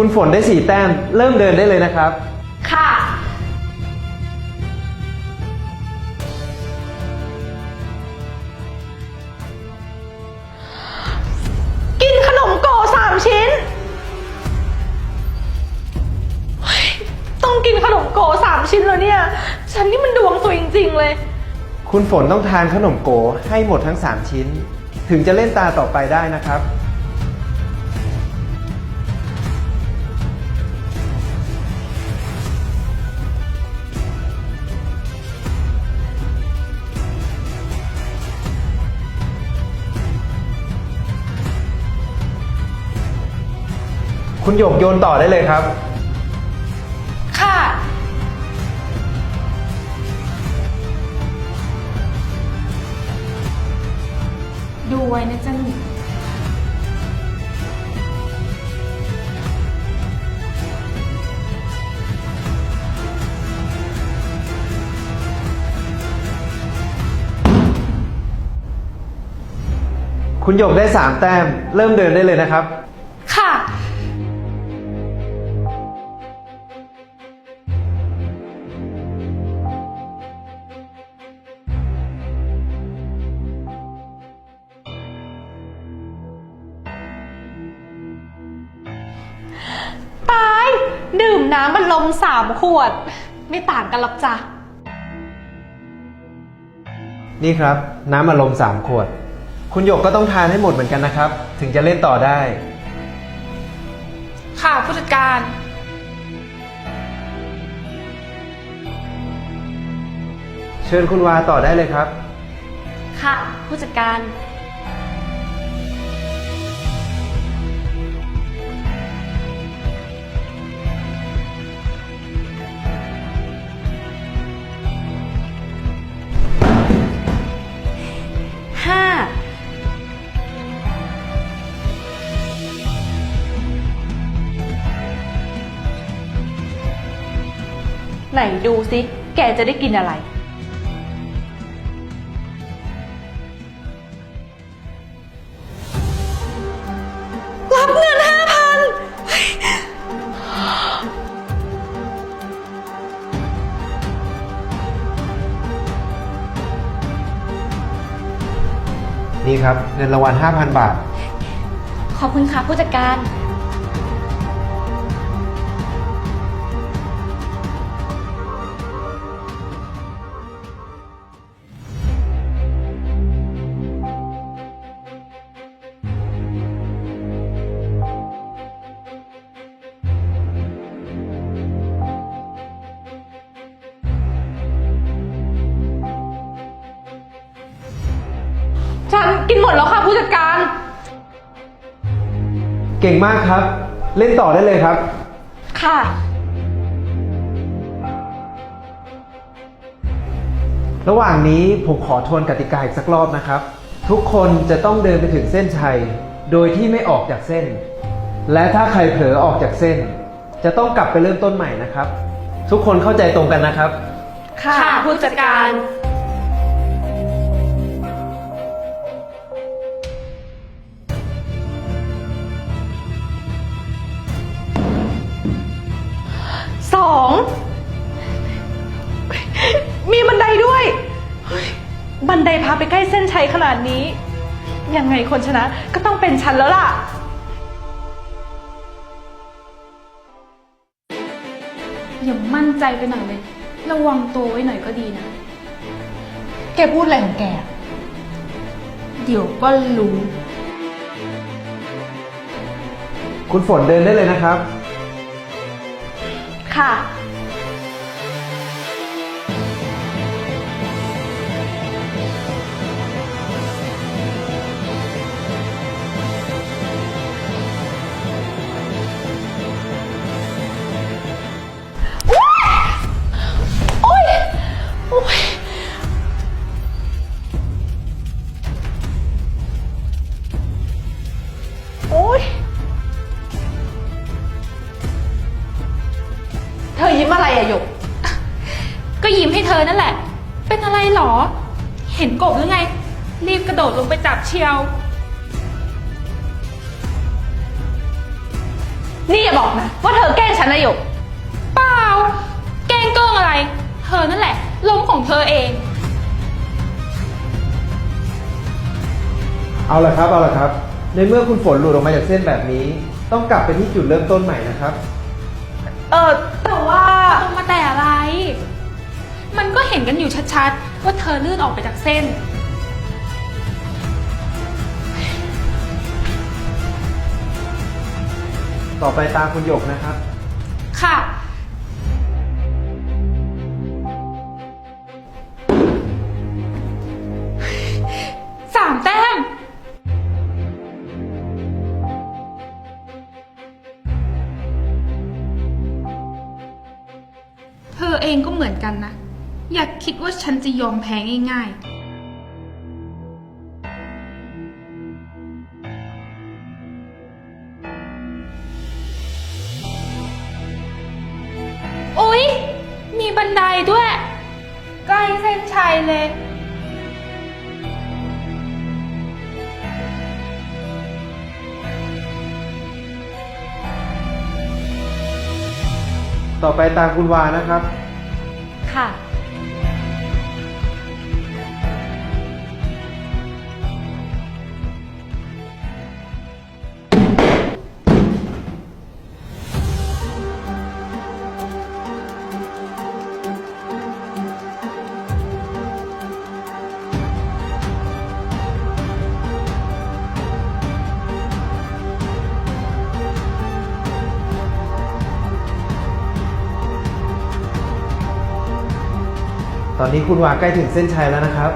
คุณฝนได้สี่แต้ม เริ่มเดินได้เลยนะครับ ค่ะ กินขนมโกสามชิ้นเฮ้ยต้องกินขนมโกสามชิ้นแล้วเนี่ย ฉันนี่มันดวงตัวจริง ๆ เลย คุณฝนต้องทานขนมโกให้หมดทั้ง 3 ชิ้น ถึงจะเล่นตาต่อไปได้นะครับ คุณหยกโยนต่อได้เลยครับ ค่ะ ดูไว้นะจ๊ะหนูคุณหยกได้ 3 แต้ม เริ่มเดินได้เลยนะครับ ค่ะ ดื่มน้ำมันลมสามขวด ไม่ต่างกันหรอกจ้ะ นี่ครับ น้ำอารมณ์สามขวด คุณหยกก็ต้องทานให้หมดเหมือนกันนะครับ ถึงจะเล่นต่อได้ ค่ะผู้จัดการ เชิญคุณวาต่อได้เลยครับ ค่ะ ผู้จัดการ ไหนดูสิแกจะได้กินอะไร รับเงินห้าพันนี่ครับ เงินรางวัล5,000 บาท ขอบคุณค่ะผู้จัดการ กินหมดแล้วค่ะผู้จัดการ เก่งมากครับ เล่นต่อได้เลยครับ ค่ะ ระหว่างนี้ผมขอทวนกติกาอีกสักรอบนะครับ ทุกคนจะต้องเดินไปถึงเส้นชัย โดยที่ไม่ออกจากเส้น และถ้าใครเผลอออกจากเส้น จะต้องกลับไปเริ่มต้นใหม่นะครับ ทุกคนเข้าใจตรงกันนะครับ ค่ะผู้จัดการ บันไดพาไปใกล้เส้นชัยขนาดนี้ ยังไงคนชนะก็ต้องเป็นฉันแล้วล่ะ อย่ามั่นใจไปหน่อยเลย ระวังตัวไว้หน่อยก็ดีนะ แกพูดอะไรของแกอะเดี๋ยวก็รู้ คุณฝนเดินได้เลยนะครับ ค่ะ อยิ้มอะไรอะหยก ก็ยิ้มให้เธอนั่นแหละ เป็นอะไรหรอ เห็นกบหรือไง รีบกระโดดลงไปจับเชียว นี่อย่าบอกนะ ว่าเธอแกล้งฉันนะหยก เปล่า แกล้งเกิ้งอะไร เธอนั่นแหละล้มของเธอเอง เอาละครับ เอาละครับ ในเมื่อคุณฝนหลุดออกมาจากเส้นแบบนี้ ต้องกลับไปที่จุดเริ่มต้นใหม่นะครับ เออแต่ว่าลงมาแต่อะไร มันก็เห็นกันอยู่ชัดๆ ว่าเธอลื่นออกไปจากเส้น ต่อไปตามคุณหยกนะครับ ค่ะ เธอเองก็เหมือนกันนะ อยากคิดว่าฉันจะยอมแพ้ง่ายๆอุ๊ย มีบันไดด้วย ใกล้เส้นชัยเลย ต่อไปตามคุณวานะครับ ค่ะ ตอนนี้คุณวาใกล้ถึงเส้นชัยแล้วนะครับ